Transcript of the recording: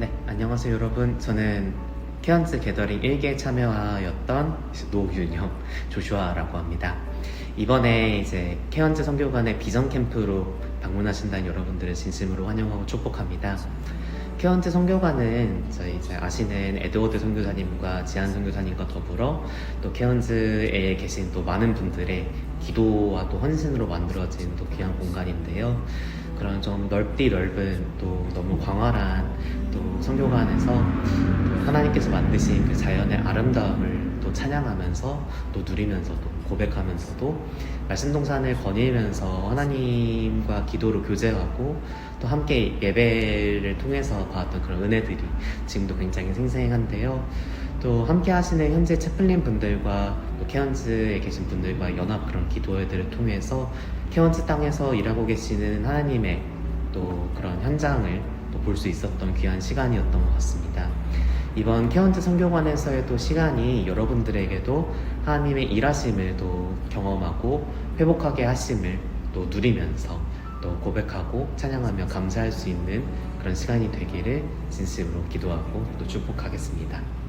네, 안녕하세요 여러분. 저는 케언즈 게더링 1기에 참여하였던 노윤영 조슈아라고 합니다. 이번에 이제 케언즈 선교관의 비전 캠프로 방문하신다는 여러분들을 진심으로 환영하고 축복합니다. 케언즈 선교관은 저희 이제 아시는 에드워드 선교사님과 지한 선교사님과 더불어 또 케언즈에 계신 또 많은 분들의 기도와 또 헌신으로 만들어진 또 귀한 공간인데요. 그런 좀 넓디 넓은 또 너무 광활한 또 선교관에서 또 하나님께서 만드신 그 자연의 아름다움을 또 찬양하면서 또 누리면서도 고백하면서도 말씀동산을 거닐면서 하나님과 기도로 교제하고 또 함께 예배를 통해서 받았던 그런 은혜들이 지금도 굉장히 생생한데요. 또 함께 하시는 현재 채플린 분들과 또 케언즈에 계신 분들과 연합 그런 기도회들을 통해서 케언즈 땅에서 일하고 계시는 하나님의 또 그런 현장을 또 볼 수 있었던 귀한 시간이었던 것 같습니다. 이번 케언즈 성교관에서의 또 시간이 여러분들에게도 하나님의 일하심을 또 경험하고 회복하게 하심을 또 누리면서 또 고백하고 찬양하며 감사할 수 있는 그런 시간이 되기를 진심으로 기도하고 또 축복하겠습니다.